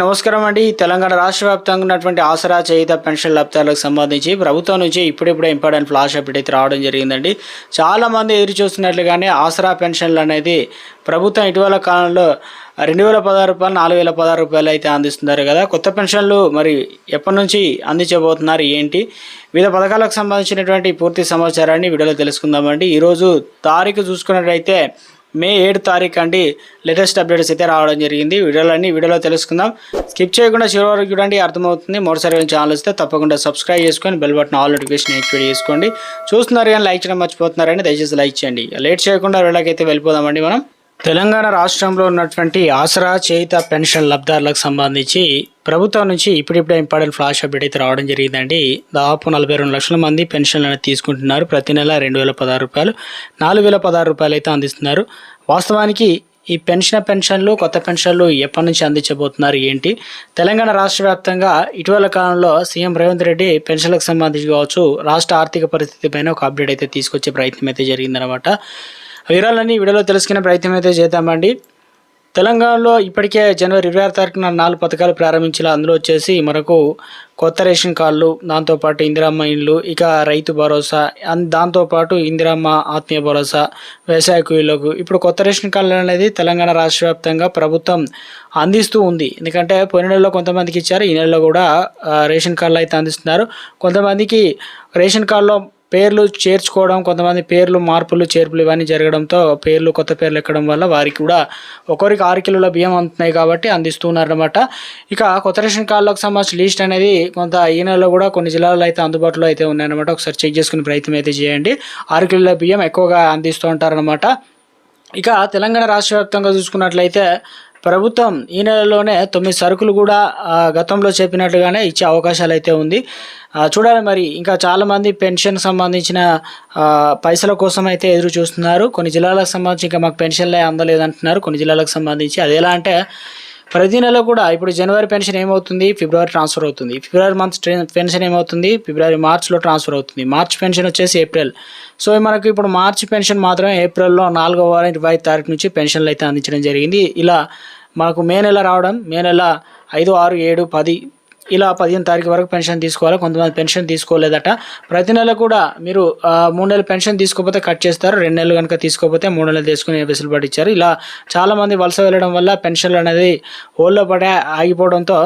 నమస్కారం అండి. తెలంగాణ రాష్ట్ర వ్యాప్తంగా ఉన్నటువంటి ఆసరా చేయిత పెన్షన్ లబ్ధాలకు సంబంధించి ప్రభుత్వం నుంచి ఇప్పుడిప్పుడే ఇంపార్టెంట్ ఫ్లాష్ అప్డేట్ అయితే రావడం జరిగిందండి. చాలా మంది ఎదురు చూస్తున్నట్లుగానే ఆసరా పెన్షన్లు అనేది ప్రభుత్వం ఇటీవల కాలంలో రెండు వేల పదహారు రూపాయలు నాలుగు వేల పదహారు రూపాయలు అయితే అందిస్తున్నారు కదా. కొత్త పెన్షన్లు మరి ఎప్పటి నుంచి అందించబోతున్నారు ఏంటి? వివిధ పథకాలకు సంబంధించినటువంటి పూర్తి సమాచారాన్ని వీడియోలో తెలుసుకుందామండి. ఈరోజు తారీఖు చూసుకున్నట్లయితే మే ఏడు తారీఖు అండి లేటెస్ట్ అప్డేట్స్ అయితే రావడం జరిగింది. వీడియోలన్నీ వీడియోలో తెలుసుకుందాం. స్కిప్ చేయకుండా చివరి వరకు చూడండి అర్థమవుతుంది. మరోసారి ఛానల్ వస్తే తప్పకుండా సబ్స్క్రైబ్ చేసుకొని bell button all notification activate చేసుకోండి. చూస్తున్నారు కానీ లైక్ చేయడం మర్చిపోతున్నారని దయచేసి లైక్ చేయండి. లేట్ చేయకుండా వీళ్ళకైతే వెళ్ళిపోదామండి మనం. తెలంగాణ రాష్ట్రంలో ఉన్నటువంటి ఆసరా చేయిత పెన్షన్ లబ్ధారులకు సంబంధించి ప్రభుత్వం నుంచి ఇప్పుడిప్పుడే ఇంపార్టెంట్ ఫ్లాష్ అప్డేట్ అయితే రావడం జరిగిందండి. దాదాపు నలభై రెండు లక్షల మంది పెన్షన్లు తీసుకుంటున్నారు. ప్రతి నెల రెండు వేల పదహారు రూపాయలు నాలుగు వేల పదహారు రూపాయలు అయితే అందిస్తున్నారు. వాస్తవానికి ఈ పెన్షన్ పెన్షన్లు కొత్త పెన్షన్లు ఎప్పటి నుంచి అందించబోతున్నారు ఏంటి? తెలంగాణ రాష్ట్ర వ్యాప్తంగా ఇటీవల కాలంలో సీఎం రేవంత్ రెడ్డి పెన్షన్లకు సంబంధించి కావచ్చు రాష్ట్ర ఆర్థిక పరిస్థితి పైన ఒక అప్డేట్ అయితే తీసుకొచ్చే ప్రయత్నం అయితే జరిగిందనమాట వివరాలన్నీ వీడియోలో తెలుసుకునే ప్రయత్నం అయితే చేద్దామండి. తెలంగాణలో ఇప్పటికే జనవరి ఇరవై ఆరు తారీఖున నాలుగు పథకాలు ప్రారంభించిన అందులో వచ్చేసి మనకు కొత్త రేషన్ కార్డులు దాంతోపాటు ఇందిరమ్మ ఇండ్లు ఇక రైతు భరోసా అన్- దాంతోపాటు ఇందిరమ్మ ఆత్మీయ భరోసా వ్యవసాయ కూలీలకు. ఇప్పుడు కొత్త రేషన్ కార్డులు అనేది తెలంగాణ రాష్ట్ర వ్యాప్తంగా ప్రభుత్వం అందిస్తూ ఉంది. ఎందుకంటే పోయిన నెలలో కొంతమందికి ఇచ్చారు ఈ నెలలో కూడా రేషన్ కార్డులు అయితే అందిస్తున్నారు. కొంతమందికి రేషన్ కార్డులో పేర్లు చేర్చుకోవడం కొంతమంది పేర్లు మార్పులు చేర్పులు ఇవన్నీ జరగడంతో పేర్లు కొత్త పేర్లు ఎక్కడం వల్ల వారికి కూడా ఒకరికి ఆరు కిలోల బియ్యం అందుతున్నాయి కాబట్టి అందిస్తున్నారన్నమాట. ఇక కొత్త రేషన్ కార్డులకు సంబంధించిన లిస్ట్ అనేది కొంత ఈ నెలలో కూడా కొన్ని జిల్లాల్లో అయితే అందుబాటులో అయితే ఉన్నాయన్నమాట. ఒకసారి చెక్ చేసుకునే ప్రయత్నం అయితే చేయండి. ఆరు కిలోల బియ్యం ఎక్కువగా అందిస్తూ ఉంటారనమాట ఇక తెలంగాణ రాష్ట్ర వ్యాప్తంగా చూసుకున్నట్లయితే ప్రభుత్వం ఈ నెలలోనే తొమ్మిది సరుకులు కూడా గతంలో చెప్పినట్టుగానే ఇచ్చే అవకాశాలు అయితే ఉంది చూడాలి మరి. ఇంకా చాలామంది పెన్షన్ సంబంధించిన పైసల కోసం అయితే ఎదురు చూస్తున్నారు. కొన్ని జిల్లాలకు సంబంధించి ఇంకా మాకు పెన్షన్లే అందలేదంటున్నారు. కొన్ని జిల్లాలకు సంబంధించి. అది ఎలా అంటే ప్రతి నెల కూడా ఇప్పుడు జనవరి పెన్షన్ ఏమవుతుంది? ఫిబ్రవరి ట్రాన్స్ఫర్ అవుతుంది. ఫిబ్రవరి మంత్ పెన్షన్ ఏమవుతుంది? ఫిబ్రవరి మార్చ్లో ట్రాన్స్ఫర్ అవుతుంది. మార్చ్ పెన్షన్ వచ్చేసి ఏప్రిల్. సో మనకు ఇప్పుడు మార్చ్ పెన్షన్ మాత్రమే ఏప్రిల్లో నాలుగో వారం ఇరవై తారీఖు నుంచి పెన్షన్లు అయితే అందించడం జరిగింది. ఇలా మనకు మే నెల రావడం మే నెల ఐదు ఆరు ఏడు పది ఇలా పదిహేను తారీఖు వరకు పెన్షన్ తీసుకోవాలి? కొంతమంది పెన్షన్ తీసుకోలేదట. ప్రతి నెల కూడా మీరు మూడు నెలలు పెన్షన్ తీసుకోకపోతే కట్ చేస్తారు. రెండు నెలలు కనుక తీసుకోకపోతే మూడు నెలలు తీసుకుని వెసులుబాటు ఇచ్చారు. ఇలా చాలామంది వలస వెళ్ళడం వల్ల పెన్షన్లు అనేది హోల్లో పడే ఆగిపోవడంతో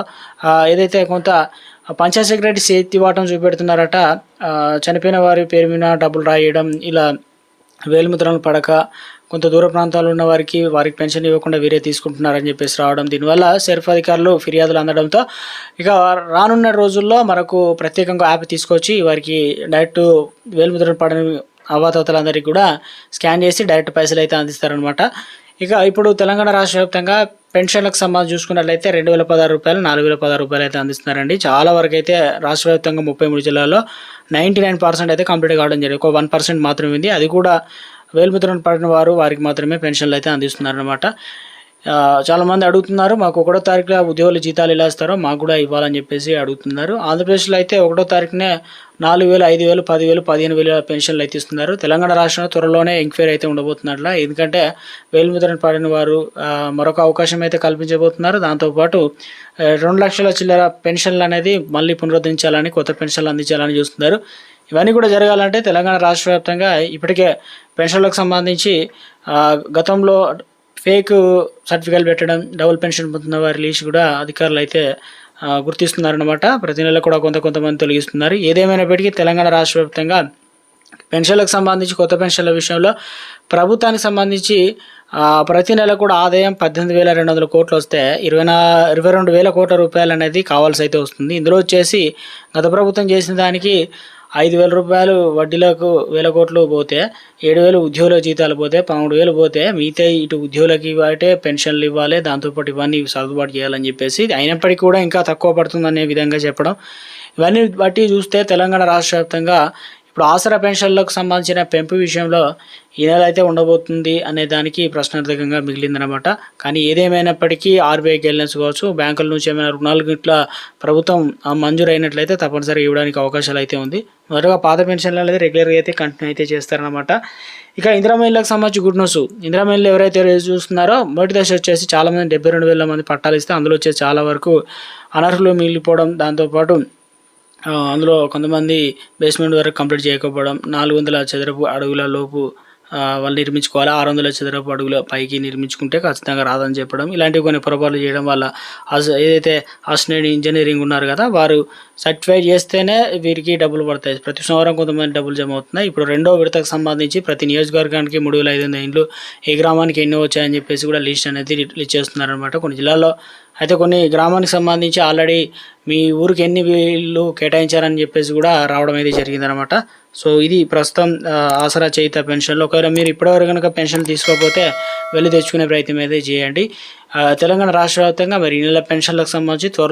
ఏదైతే కొంత పంచాయత్ సెక్రటరీ చేతి వాటం చూపెడుతున్నారట చనిపోయిన వారి పేరు మీద డబ్బులు రాయడం ఇలా వేలిముద్రలు పడక కొంత దూర ప్రాంతాల్లో ఉన్న వారికి వారికి పెన్షన్ ఇవ్వకుండా వీరే తీసుకుంటున్నారని చెప్పేసి రావడం. దీనివల్ల సెర్ఫ్ అధికారులు ఫిర్యాదులు అందడంతో ఇక రానున్న రోజుల్లో మనకు ప్రత్యేకంగా యాప్ తీసుకొచ్చి వారికి డైరెక్ట్ వేలిముద్రలు పడని అవాతవతలందరికీ కూడా స్కాన్ చేసి డైరెక్ట్ పైసలు అయితే అందిస్తారనమాట ఇక ఇప్పుడు తెలంగాణ రాష్ట్ర వ్యాప్తంగా పెన్షన్లకు సంబంధించి చూసుకున్నట్లయితే రెండు వేల పదహారు రూపాయలు నాలుగు వేల పదహారు రూపాయలు అయితే అందిస్తున్నారండి. చాలా వరకు అయితే రాష్ట్ర వ్యాప్తంగా ముప్పై మూడు జిల్లాల్లో నైంటీ నైన్ పర్సెంట్ అయితే కంప్లీట్ కావడం జరిగింది. ఒక వన్ పర్సెంట్ మాత్రమే ఉంది. అది కూడా వేలుముద్రను పడిన వారు వారికి మాత్రమే పెన్షన్లు అయితే అందిస్తున్నారనమాట చాలామంది అడుగుతున్నారు మాకు ఒకటో తారీఖున ఉద్యోగుల జీతాలు ఎలా ఇస్తారో మాకు కూడా ఇవ్వాలని చెప్పేసి అడుగుతున్నారు. ఆంధ్రప్రదేశ్లో అయితే ఒకటో తారీఖునే నాలుగు వేలు ఐదు వేలు పదివేలు పదిహేను వేల పెన్షన్లు అయితే ఇస్తున్నారు. తెలంగాణ రాష్ట్రంలో త్వరలోనే ఎంక్వైరీ అయితే ఉండబోతున్నట్ల. ఎందుకంటే వేలుముద్రను పడిన వారు మరొక అవకాశం అయితే కల్పించబోతున్నారు. దాంతోపాటు రెండు లక్షల చిల్లర పెన్షన్లు అనేది మళ్ళీ పునరుద్ధరించాలని కొత్త పెన్షన్లు అందించాలని చూస్తున్నారు. ఇవన్నీ కూడా జరగాలంటే తెలంగాణ రాష్ట్ర వ్యాప్తంగా ఇప్పటికే పెన్షన్లకు సంబంధించి గతంలో ఫేక్ సర్టిఫికేట్ పెట్టడం డబుల్ పెన్షన్ పొందుతున్న వారి లీస్ట్ కూడా అధికారులు అయితే గుర్తిస్తున్నారనమాట గుర్తిస్తున్నారన్నమాట. ప్రతి నెల కూడా కొంత కొంతమంది తొలగిస్తున్నారు. ఏదేమైనప్పటికీ తెలంగాణ రాష్ట్ర వ్యాప్తంగా పెన్షన్లకు సంబంధించి కొత్త పెన్షన్ల విషయంలో ప్రభుత్వానికి సంబంధించి ప్రతి నెల కూడా ఆదాయం పద్దెనిమిది వేల రెండు వందల కోట్లు వస్తే ఇరవై నా ఇరవై రెండు వేల కోట్ల రూపాయలు అనేది కావాల్సి అయితే వస్తుంది. ఇందులో వచ్చేసి గత ప్రభుత్వం చేసిన దానికి ఐదు వేల రూపాయలు వడ్డీలకు వేల కోట్లు పోతే ఏడు వేలు ఉద్యోగుల జీతాలు పోతే పదమూడు వేలు పోతే మిగతా ఇటు ఉద్యోగులకి ఇవ్వాలంటే పెన్షన్లు ఇవ్వాలి దాంతోపాటు ఇవన్నీ సర్దుబాటు చేయాలని చెప్పేసి అయినప్పటికీ కూడా ఇంకా తక్కువ పడుతుందనే విధంగా చెప్పడం. ఇవన్నీ బట్టి చూస్తే తెలంగాణ రాష్ట్ర వ్యాప్తంగా ఇప్పుడు ఆసరా పెన్షన్లకు సంబంధించిన పెంపు విషయంలో ఈ నెల అయితే ఉండబోతుంది అనే దానికి ప్రశ్నార్థకంగా మిగిలిందనమాట కానీ ఏదేమైనప్పటికీ ఆర్బీఐ గైడ్లైన్స్ కావచ్చు బ్యాంకుల నుంచి ఏమైనా రుణాలు గిట్ల ప్రభుత్వం ఆ, మంజూరు తప్పనిసరిగా ఇవ్వడానికి అవకాశాలు అయితే ఉంది. మొదటగా పాత పెన్షన్లు అనేది రెగ్యులర్గా అయితే కంటిన్యూ అయితే చేస్తారనమాట ఇక ఇందిరామహిళకు సంబంధించి గుడ్ న్యూస్. ఇందిరామహిళలు ఎవరైతే చూస్తున్నారో మొదటి దశ వచ్చేసి చాలామంది డెబ్బై రెండు వేల మంది పట్టాలు ఇస్తే అందులో వచ్చేసి చాలా వరకు అనర్హులు మిగిలిపోవడం. దాంతోపాటు అందులో కొంతమంది బేస్మెంట్ వరకు కంప్లీట్ చేయకపోవడం నాలుగు వందల చదరపు అడుగుల లోపు వాళ్ళు నిర్మించుకోవాలి ఆరు వందల చదరపు అడుగుల పైకి నిర్మించుకుంటే ఖచ్చితంగా రాదని చెప్పడం ఇలాంటివి కొన్ని పొరపాట్లు చేయడం వల్ల ఏదైతే అసిస్టెంట్ ఇంజనీరింగ్ ఉన్నారు కదా వారు సర్టిఫై చేస్తేనే వీరికి డబ్బులు పడతాయి. ప్రతి సంవత్సరం కొంతమంది డబ్బులు జమ అవుతున్నాయి. ఇప్పుడు రెండో విడతకు సంబంధించి ప్రతి నియోజకవర్గానికి మూడు వేల ఐదు వందల ఇండ్లు ఏ గ్రామానికి ఎన్ని వచ్చాయని చెప్పేసి కూడా లిస్ట్ అనేది రిలీజ్ చేస్తున్నారనమాట కొన్ని జిల్లాల్లో అయితే కొన్ని గ్రామానికి సంబంధించి ఆల్రెడీ మీ ఊరికి ఎన్ని వీళ్ళు కేటాయించారని చెప్పేసి కూడా రావడం అయితే జరిగిందనమాట సో ఇది ప్రస్తుతం ఆసరా చేయిత పెన్షన్లు. ఒకవేళ మీరు ఇప్పటివరకు కనుక పెన్షన్ తీసుకోకపోతే వెళ్ళి తెచ్చుకునే ప్రయత్నం అయితే చేయండి. తెలంగాణ రాష్ట్ర వ్యాప్తంగా మరి ఈ నెల పెన్షన్లకు సంబంధించి త్వరలో